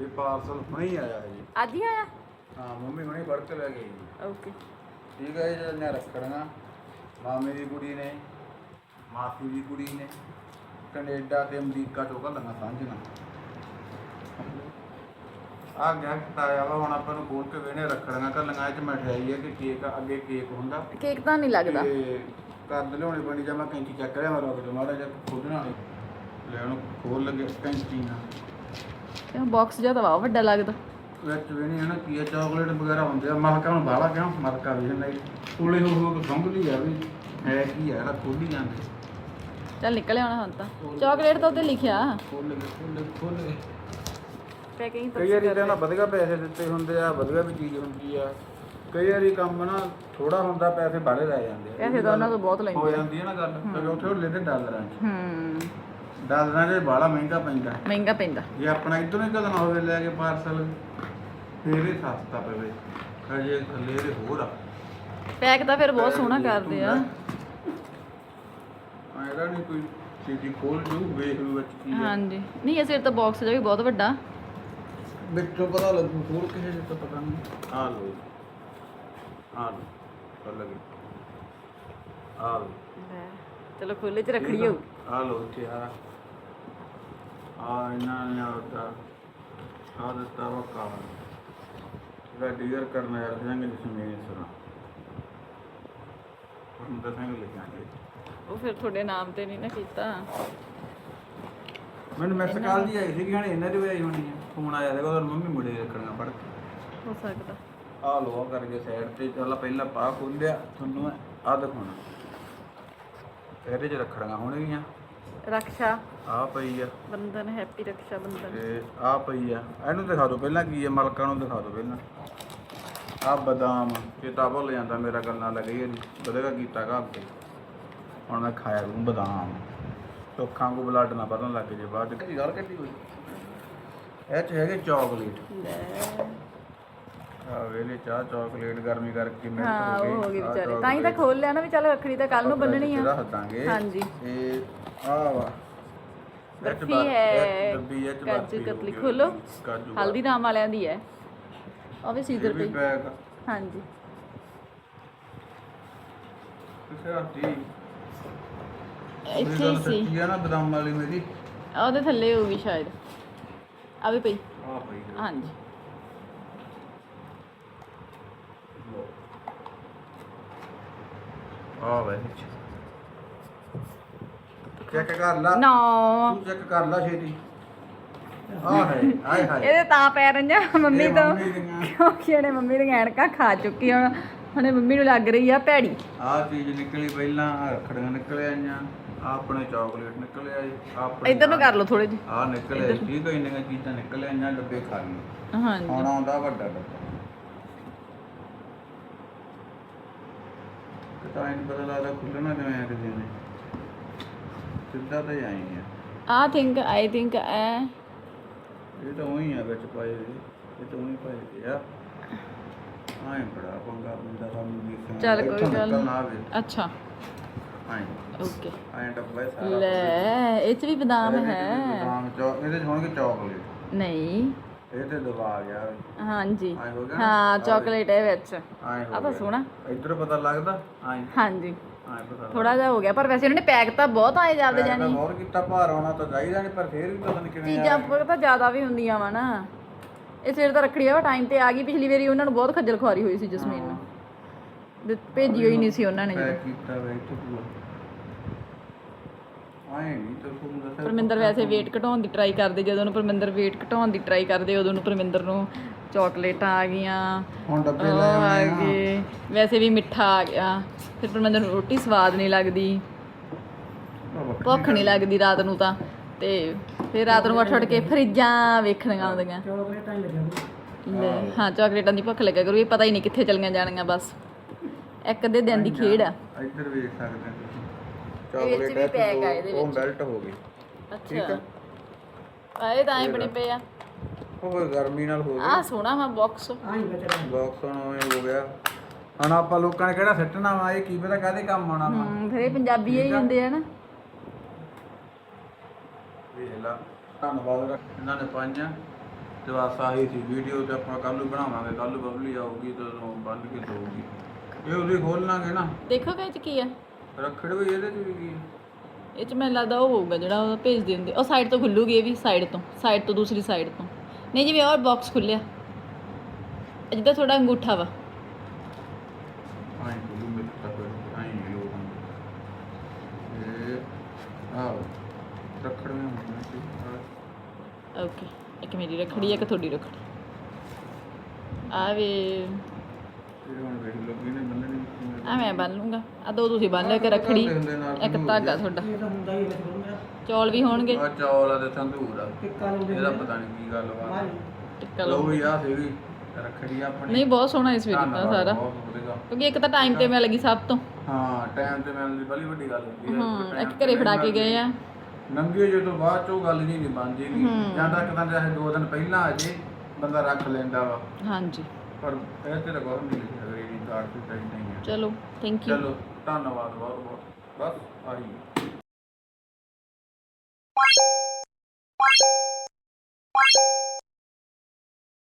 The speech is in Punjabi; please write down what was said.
ਇਹ ਪਾਰਸਲ ਹੁਣੇ ਹੀ ਆਇਆ ਹੈ ਜੀ। ਅੱਜ ਹੀ ਆਇਆ? ਹਾਂ ਮੰਮੀ ਹੁਣੇ ਫੜ ਕੇ ਲੈ ਗਈ ਜੀ। ਓਕੇ। ਠੀਕ ਹੈ ਇਹ ਨੇ ਰੱਖੜੀਆਂ। ਮਾਮੇ ਦੀ ਕੁੜੀ ਨੇ ਮਾਸੀ ਦੀ ਕੁੜੀ ਨੇ ਕੈਨੇਡਾ ਤੇ ਅਮਰੀਕਾ ਚੋਂ ਘੱਲੀਆਂ ਸਾਂਝੀਆਂ। ਆ ਗਿਫਟ ਆਇਆ ਵਾ ਹੁਣ ਆਪਾਂ ਨੂੰ ਖੋਲ ਕੇ ਵੇਣੇ ਰੱਖੜੀਆਂ ਘੱਲੀਆਂ ਇਹ ਚ ਮਠਿਆਈ ਹੈ ਕਿ ਕੇਕ ਅੱਗੇ ਕੇਕ ਹੁੰਦਾ। ਕੇਕ ਤਾਂ ਨਹੀਂ ਲੱਗਦਾ। ਤੇ ਕੱਦ ਲਿਆਉਣੀ ਪੈਣੀ ਜਾਂ ਮੈਂ ਕੈਂਚੀ ਚੱਕ ਲਿਆ ਮੈਂ ਰੋਕ ਦੇ ਮਾੜਾ ਜਿਹਾ ਖੋਲਣਾ ਨਹੀਂ ਲੈ ਉਹਨੂੰ ਖੋਲ ਲਗੇ ਕੈਂਚੀ ਨਾਲ ਇਹ ਬਾਕਸ ਜਿਹਾ ਤਾਂ ਵਾ ਵੱਡਾ ਲੱਗਦਾ। ਵਿੱਚ ਵੀ ਨਹੀਂ ਹੈ ਨਾ ਕੀ ਚਾਕਲੇਟ ਵਗੈਰਾ ਹੁੰਦੇ ਆ। ਮਹਕਾ ਨੂੰ ਬਾਲਾ ਕਿਉਂ ਮਰਕਾ ਵੀ ਨਹੀਂ ਕੋਲੇ ਹੋ ਹੋ ਕੇ ਸੰਭਲੀ ਆ ਵੀ ਹੈ ਕੀ ਹੈ ਇਹਦਾ ਖੋਲੀ ਜਾਂਦੇ। ਚੱਲ ਨਿਕਲ ਆਉਣਾ ਹੁਣ ਤਾਂ। ਚਾਕਲੇਟ ਤਾਂ ਉੱਤੇ ਲਿਖਿਆ। ਖੋਲ ਲਗੇ ਖੋਲ ਲਗੇ ਖੋਲ ਲਗੇ ਪੈਕਿੰਗ ਕਈ ਵਾਰੀ ਤਾਂ ਨਾ ਵਧੀਆ ਪੈਸੇ ਦਿੱਤੇ ਹੁੰਦੇ ਆ ਵਧੀਆ ਵੀ ਚੀਜ਼ ਹੁੰਦੀ ਆ। ਕਈ ਵਾਰੀ ਕੰਮ ਨਾ ਥੋੜਾ ਹੁੰਦਾ ਪੈਸੇ ਬਾਹਲੇ ਰਹਿ ਜਾਂਦੇ ਆ। ਪੈਸੇ ਤਾਂ ਉਹਨਾਂ ਤੋਂ ਬਹੁਤ ਹੋ ਲੈਂਦੇ ਆ। ਜਾਂਦੀ ਹੈ ਨਾ ਗੱਲ। ਕਿਉਂਕਿ ਉੱਥੇ ਉਹ ਲੈਂਦੇ ਡਾਲਰਾਂ 'ਚ। ਹੂੰ। ਡਾਲਰਾਂ 'ਚ ਬਾਹਲਾ ਮਹਿੰਗਾ ਪੈਂਦਾ। ਮਹਿੰਗਾ ਪੈਂਦਾ। ਜੇ ਆਪਣਾ ਇਧਰੋਂ ਹੀ ਕਦਮ ਹੋਵੇ ਲੈ ਕੇ ਪਾਰਸਲ ਫੇਰ ਇਹ ਸਸਤਾ ਪਵੇ। ਹਜੇ ਥੱਲੇ ਇਹਦੇ ਹੋਰ ਆ। ਪੈਕ ਤਾਂ ਫਿਰ ਬਹੁਤ ਸੋਹਣਾ ਕਰਦੇ ਆ। ਆਇਦਾ ਨਹੀਂ ਕੋਈ ਚੀਜ਼ੀ ਖੋਲ ਜੂ ਵੇਖ ਲੂ ਵਿੱਚ ਕੀ ਆ। ਹਾਂਜੀ। ਨਹੀਂ ਇਹ ਸਿਰ ਤਾਂ ਬਾਕਸ ਜਿਹਾ ਵੀ ਬਹੁਤ ਵੱਡਾ। ਵਿੱਚੋਂ ਪਤਾ ਲੱਗੂ ਖੋਲ ਕੇ ਜੇ ਤਾਂ ਪਤਾ ਨਹੀਂ ਆ ਲੋ ਆ ਲੋ ਕਰ ਲਗੇ। ਆ ਲੋ ਚਲੋ ਖੁੱਲੇ ਚ ਰੱਖੜੀ ਹੋਊ। ਆ ਲੋ ਇੱਥੇ ਆ। ਆ ਇਹਨਾਂ ਨੇ ਆਉਤਾ ਆ ਦਿੱਤਾ ਵਾ ਕਾਰਨ। ਇਹਦਾ ਡੀਅਰ ਕਰਨਾ ਯਾਰ ਸਿੰਘ ਜਸਮੀਨ ਸਰਾ ਤਾਂ ਸਿੰਘ ਲਿਖਾਂਗੇ ਉਹ ਫਿਰ ਤੁਹਾਡੇ ਨਾਮ ਤੇ ਨਹੀਂ ਨਾ ਕੀਤਾ। ਮੈਨੂੰ ਮੈਸੇਜ ਕਾਲ ਜੀ ਆਈ ਸੀ ਕਿ ਹਣੇ ਇਹਨਾਂ ਦੀ ਵੀ ਆਈ ਹੋਣੀ ਹੈ ਫੋਨ ਆਇਆ ਦੇਖੋ ਉਹਦਾ ਮੰਮੀ ਮੁੰਡੇ ਰੱਖਣਾ ਪੜ ਹੋ ਸਕਦਾ। ਆ ਲੋ ਆ ਕਰਕੇ ਸਾਈਡ ਤੇ ਚੱਲ ਪਹਿਲਾਂ ਪਾ ਖੋਲਿਆ ਤੁਹਾਨੂੰ ਆ ਦਿਖਾਉਣਾ। ਇਹਦੇ ਚ ਰੱਖੜੀਆਂ ਹੋਣਗੀਆਂ। ਰਕਸ਼ਾ। ਆ ਪਈ ਆ। ਬੰਧਨ ਹੈਪੀ ਰਕਸ਼ਾ ਬੰਧਨ। ਤੇ ਆ ਪਈ ਆ। ਇਹਨੂੰ ਦਿਖਾ ਦਿਓ ਪਹਿਲਾਂ ਕੀ ਹੈ ਮਲਕਾਂ ਨੂੰ ਦਿਖਾ ਦਿਓ ਪਹਿਲਾਂ। ਆ ਬਦਾਮ ਚੇਤਾ ਭੁੱਲ ਜਾਂਦਾ ਮੇਰਾ ਗੱਲਾਂ ਲੱਗੀ ਹੈ ਬਦੇਗਾ ਕੀਤਾ ਘਰ ਤੇ। ਹੁਣ ਮੈਂ ਖਾਇਆ ਕਰੂੰ ਬਦਾਮ। ਤੋਖਾਂ ਕੋ ਬਲੱਡ ਨਾ ਪਤਾ ਲੱਗ ਜੇ ਬਾਅਦ ਚ। ਕੀ ਗੱਲ ਕੱਢੀ ਹੋਈ। ਇਹ ਚ ਹੈਗੇ ਚਾਕਲੇਟ ਲੈ। ਆ ਵੇਲੇ ਚਾਹ ਚਾਕਲੇਟ ਗਰਮੀ ਕਰਕੇ ਮੈਂ ਹਾਂ ਉਹ ਹੋ ਗਈ ਵਿਚਾਰੇ। ਤਾਂ ਹੀ ਤਾਂ ਖੋਲ ਲਿਆ ਨਾ ਵੀ ਚੱਲ ਰੱਖੜੀ ਤਾਂ ਕੱਲ ਨੂੰ ਬੰਨਣੀ ਆ। ਰੱਖ ਦਾਂਗੇ ਹਾਂਜੀ। ਤੇ ਆ ਵਾ ਇਹ ਬਰਫੀ ਬਰ- ਹੈ, ਇਹ ਡੱਬੀ ਇਹ ਚ ਕਾਜੂ ਕਤਲੀ। ਖੋਲੋ। ਹਲਦੀ ਰਾਮ ਵਾਲਿਆਂ ਦੀ ਹੈ। ਉਹ ਵੀ 80 ਇਹ ਵੀ ਰੁਪਏ ਪੈਕ ਹਾਂਜੀ। ਕਿਸੇ ਹੱਥੀ ਇੱਥੇ ਹੀ ਸੀ। ਆ ਨਾ ਬਦਾਮ ਵਾਲੀ ਮੇਰੀ। ਉਹਦੇ ਥੱਲੇ ਹੋਊਗੀ ਸ਼ਾਇਦ। ਆ ਵੀ ਪਈ। ਆ ਪਈ ਹਾਂਜੀ। ਆ ਵੇ। ਚੈੱਕ ਕਰ ਲਾ। ਨਾ। ਤੂੰ ਚੈੱਕ ਕਰ ਲਾ ਛੇਤੀ। ਆ ਹੈ ਹਾਏ ਹਾਏ। ਇਹਦੇ ਤਾਂ ਪੈ ਰਹੀਆਂ ਮੰਮੀ ਤੋਂ। ਕਿਉਂਕਿ ਇਹਨੇ ਮੰਮੀ ਦੀਆਂ ਐਨਕਾਂ ਖਾ ਚੁੱਕੀ ਹੁਣ ਹੁਣੇ ਮੰਮੀ ਨੂੰ ਲੱਗ ਰਹੀ ਆ ਭੈੜੀ। ਆ ਚੀਜ਼ ਨਿਕਲੀ ਪਹਿਲਾਂ ਰੱਖੜੀਆਂ ਨਿਕਲ ਆਈਆਂ। ਆਹ ਆਪਣੇ ਚਾਕਲੇਟ ਨਿਕਲ ਆਏ ਆਹ ਆਪਣੇ ਇੱਧਰ ਨੂੰ ਕਰ ਲਓ ਥੋੜੇ ਜਿਹੇ। ਆ ਨਿਕਲ ਆਏ ਠੀਕ ਹੈ ਇੰਨੀਆਂ ਚੀਜ਼ਾਂ ਨਿਕਲ ਆਈਆਂ ਡੱਬੇ ਖਾਲੀ ਹਾਂਜੀ। ਹੁਣ ਆਉਂਦਾ ਵੱਡਾ ਡੱਬਾ। ਕਿਤਾ ਇਹਨੂੰ ਪਤਾ ਲੱਗਦਾ ਖੁੱਲਣਾ ਕਿਵੇਂ ਆ ਕਿਸੇ ਨੇ। ਸਿੱਧਾ ਤਾਂ ਹੀ ਆਈ ਆ। ਆ ਥਿੰਕ ਆਈ ਥਿੰਕ ਐ। ਇਹ ਤਾਂ ਉਹੀ ਆ ਵਿੱਚ ਪਾਏ ਹੋਏ। ਇਹ ਤਾਂ ਉਹੀ ਪਾਏ ਗਏ ਆ। ਆਏ ਬੜਾ ਪੰਗਾ ਬੰਦਾ ਸਾਨੂੰ ਦੇਖਣ ਚੱਲ ਕੋਈ ਗੱਲ ਨਾ ਨਹੀਂ। ਆਵੇ। ਅੱਛਾ। ਆਏ। ਓਕੇ। ਆਏ ਡੱਬਾ ਇਹ ਸਾਰਾ ਲੈ ਇਹ ਚ ਵੀ ਬਦਾਮ ਇਹਦੇ ਚ ਹੈ। ਬਦਾਮ ਚੌ ਇਹਦੇ ਚ ਹੋਣਗੇ ਚਾਕਲੇਟ ਨਹੀਂ। ਇਹ ਤੇ ਦਬਾ ਗਿਆ। ਹਾਂਜੀ। ਆਏ ਹੋ ਗਿਆ? ਹਾਂ ਚਾਕਲੇਟ ਹੈ ਵਿੱਚ। ਆਏ ਹੋ ਆ ਤਾਂ ਗਿਆ। ਸੋਹਣਾ। ਇੱਧਰ ਪਤਾ ਲੱਗਦਾ? ਆਏ। ਹਾਂਜੀ। ਆਏ ਪਤਾ ਥੋੜਾ ਜਿਹਾ ਹੋ ਗਿਆ ਪਰ ਵੈਸੇ ਉਹਨਾਂ ਨੇ ਪੈਕ ਤਾਂ ਬਹੁਤ ਆਏ ਜਾਂਦੇ ਤਾਂ ਜਾਨੀ। ਹੋਰ ਕੀਤਾ ਭਾਰ ਆਉਣਾ ਤਾਂ ਚਾਹੀਦਾ ਨਹੀਂ ਪਰ ਫੇਰ ਵੀ ਪਤਾ ਨਹੀਂ ਕਿਵੇਂ ਚੀਜ਼ਾਂ ਪਤਾ ਜ਼ਿਆਦਾ ਵੀ ਹੁੰਦੀਆਂ ਵਾ ਨਾ। ਇਹ ਸਿਰ ਤਾਂ ਰੱਖੜੀ ਆ ਟਾਈਮ ਤੇ ਆ ਗਈ। ਪਿਛਲੀ ਵਾਰੀ ਉਹਨਾਂ ਨੂੰ ਬਹੁਤ ਖੱਜਲ ਖੁਆਰੀ ਹੋਈ ਸੀ ਜਸਮੀਨ ਨੂੰ। ਵੀ ਭੇਜੀ ਹੋਈ ਨਹੀਂ ਸੀ ਉਹਨਾਂ ਨੇ ਜਦੋਂ। ਪੈਕ ਕੀਤਾ ਵੇ ਇੱਥੇ ਪੂਰਾ। ਆਏ ਨਹੀਂ ਤਾਂ ਤੁਹਾਨੂੰ ਦੱਸਿਆ ਪਰਮਿੰਦਰ ਵੈਸੇ weight ਘਟਾਉਣ ਦੀ ਟਰਾਈ ਕਰਦੇ ਜਦੋਂ ਨੂੰ ਪਰਮਿੰਦਰ weight ਘਟਾਉਣ ਦੀ ਟਰਾਈ ਕਰਦੇ ਉਦੋਂ ਨੂੰ ਪਰਮਿੰਦਰ ਨੂੰ ਚਾਕਲੇਟਾਂ ਆ ਗਈਆਂ। ਹੁਣ ਡੱਬੇ ਉਹ ਲੈ ਆ ਆਉਣੇ ਆ। ਗਏ। ਵੈਸੇ ਵੀ ਮਿੱਠਾ ਆ ਗਿਆ। ਫਿਰ ਪਰਮਿੰਦਰ ਨੂੰ ਰੋਟੀ ਸਵਾਦ ਨਹੀਂ ਲੱਗਦੀ। ਉਹ ਵੱਖਰੀ ਭੁੱਖ ਨਹੀਂ ਲੱਗਦੀ ਰਾਤ ਨੂੰ ਤਾਂ। ਤੇ ਫਿਰ ਰਾਤ ਨੂੰ ਉੱਠ ਉੱਠ ਕੇ ਫਰਿੱਜਾਂ ਵੇਖਣੀਆਂ ਆਉਂਦੀਆਂ। ਲੈ ਹਾਂ ਚਾਕਲੇਟਾਂ ਦੀ ਭੁੱਖ ਲੱਗਿਆ ਕਰੂ ਇਹ ਪਤਾ ਹੀ ਨਹੀਂ ਕਿੱਥੇ ਚਲੀਆਂ ਜਾਣੀਆਂ ਬਸ। ਇੱਕ ਅੱਧੇ ਦਿਨ ਦੀ ਖੇਡ ਆ। ਇੱਧਰ ਵੇਖ ਸਕਦੇ ਹੋ ਚਾਕਲੇਟ ਹੈ ਪੈਕ ਆ ਤੇ ਇਹਦੇ ਉਹ ਮੈਲਟ ਹੋ ਗਈ। ਅੱਛਾ। ਆਏ ਤਾਂ ਐਂ ਬਣੇ ਪਏ ਆ। ਉਹ ਫਿਰ ਗਰਮੀ ਨਾਲ ਹੋ ਗਈ। ਆਹ ਸੋਹਣਾ ਵਾ ਬਾਕਸ ਬਾਕਸ ਉਵੇਂ ਹੋ ਗਿਆ। ਹੁਣ ਆਪਾਂ ਲੋਕਾਂ ਨੇ ਕਿਹੜਾ ਸਿੱਟਣਾ ਵਾ? ਇਹ ਕੀ ਪਤਾ ਕਾਹਦੇ ਕੰਮ ਆਉਣਾ ਵਾ। ਹੂੰ ਫਿਰ ਇਹ ਪੰਜਾਬੀ ਹੀ ਹੁੰਦੇ ਆ ਨਾ। ਵੇਖ ਲਾ ਧੰਨਵਾਦ ਇਹਨਾਂ ਨੇ ਪਾਈਆਂ। ਤੇ ਬਸ ਆਹੀ ਸੀ ਵੀਡੀਓ ਤੇ ਆਪਾਂ ਕੱਲ ਨੂੰ ਬਣਾਵਾਂਗੇ। ਕੱਲ ਨੂੰ ਬਬਲੀ ਆਊਗੀ ਤੇ ਉਹ ਬੰਨ ਕੇ ਦਊਗੀ। ਇਹ ਉਹਦੀ ਖੋਲ ਲਾਂਗੇ ਨਾ ਦੇਖੋਗੇ ਇਹ ਚ ਕੀ ਆ। ਰੱਖੜ ਵੀ ਇਹਦੇ ਚ ਵੀ ਕੀ? ਇਹ ਚ ਮੈਨੂੰ ਲੱਗਦਾ ਉਹ ਹੋਊਗਾ ਜਿਹੜਾ ਉਹ ਭੇਜਦੇ ਹੁੰਦੇ ਉਹ ਸਾਈਡ ਤੋਂ ਖੁੱਲੂਗੀ ਇਹ ਵੀ ਸਾਈਡ ਤੋਂ। ਸਾਈਡ ਤੋਂ ਦੂਸਰੀ ਸਾਈਡ ਤੋਂ। ਨਹੀਂ ਜਿਵੇਂ ਔਰ ਬਾਕਸ ਖੁੱਲਿਆ। ਇਹ ਜਿੱਦਾਂ ਥੋੜਾ ਅੰਗੂਠਾ ਵਾ। ਆਈ ਬੋਲੂ ਮੇਰੇ ਤਾਂ ਫਿਰ ਆਈ ਉਹ ਇਹ ਆਹ ਰੱਖੜ ਵੀ ਹੁੰਦੀ ਸੀ ਆਹ। ਓਕੇ ਇੱਕ ਮੇਰੀ ਰੱਖੜੀ ਇੱਕ ਤੁਹਾਡੀ ਰੱਖੜੀ। ਆ ਆ ਮੈਂ ਬੰਨ ਲੂੰਗਾ ਆ ਦੋ ਤੁਸੀਂ ਬੰਨ ਲਿਓ ਕਿ ਰੱਖੜੀ ਇੱਕ ਧਾਗਾ ਤੁਹਾਡਾ। ਇਹ ਤਾਂ ਹੁੰਦਾ ਹੀ ਹੈ ਫਿਰ ਚੌਲ ਵੀ ਹੋਣਗੇ। ਆ ਚੌਲ ਆ ਤੇ ਤੰਦੂਰ ਆ। ਟਿੱਕਾ ਲਾਉਂਦੇ ਇਹਦਾ ਪਤਾ ਨਹੀਂ ਕੀ ਗੱਲ ਵਾ। ਟਿੱਕਾ ਲਓ ਲਓ ਵੀ ਆ। ਸੀਗੀ ਰੱਖੜੀ ਆਪਣੀ। ਨਹੀਂ ਬਹੁਤ ਸੋਹਣਾ ਇਸ ਵਿੱਚ ਕੀਤਾ ਸਾਰਾ। ਕਿਉਂਕਿ ਇੱਕ ਤਾਂ ਟਾਈਮ ਤੇ ਮੈਂ ਲੱਗੀ ਸਭ ਤੋਂ। ਹਾਂ ਟਾਈਮ ਤੇ ਮਿਲਣ ਦੀ ਬੜੀ ਵੱਡੀ ਗੱਲ ਹੁੰਦੀ ਹੈ ਹਾਂ time ਇੱਕ ਤੇ ਘਰੇ ਫੜਾ ਕੇ ਗਏ ਆ। ਨੰਗੇ ਜੇ ਤੋਂ ਬਾਅਦ ਚੋਂ ਗੱਲ ਨਹੀਂ ਨਹੀਂ ਬਣਦੀ ਗੀ। ਹੂੰ। ਜਾਂ ਤਾਂ ਕਿਦਾਂ ਚਾਹੇ ਦੋ ਦਿਨ ਪਹਿਲਾਂ ਆ ਜੇ ਬੰਦਾ ਰੱਖ ਲੈਂਦਾ ਵਾ। ਹਾਂਜੀ। ਪਰ ਇਹ ਤੇ ਰਗੋਰ ਨਹੀਂ। ਕਾਰਡ ਤੇ ਚਾਹੀਦਾ ਨਹੀਂ ਹੈ। ਚਲੋ ਥੈਂਕ ਯੂ ਚਲੋ ਧੰਨਵਾਦ ਬਹੁਤ ਬਹੁਤ ਬਸ ਆਹੀ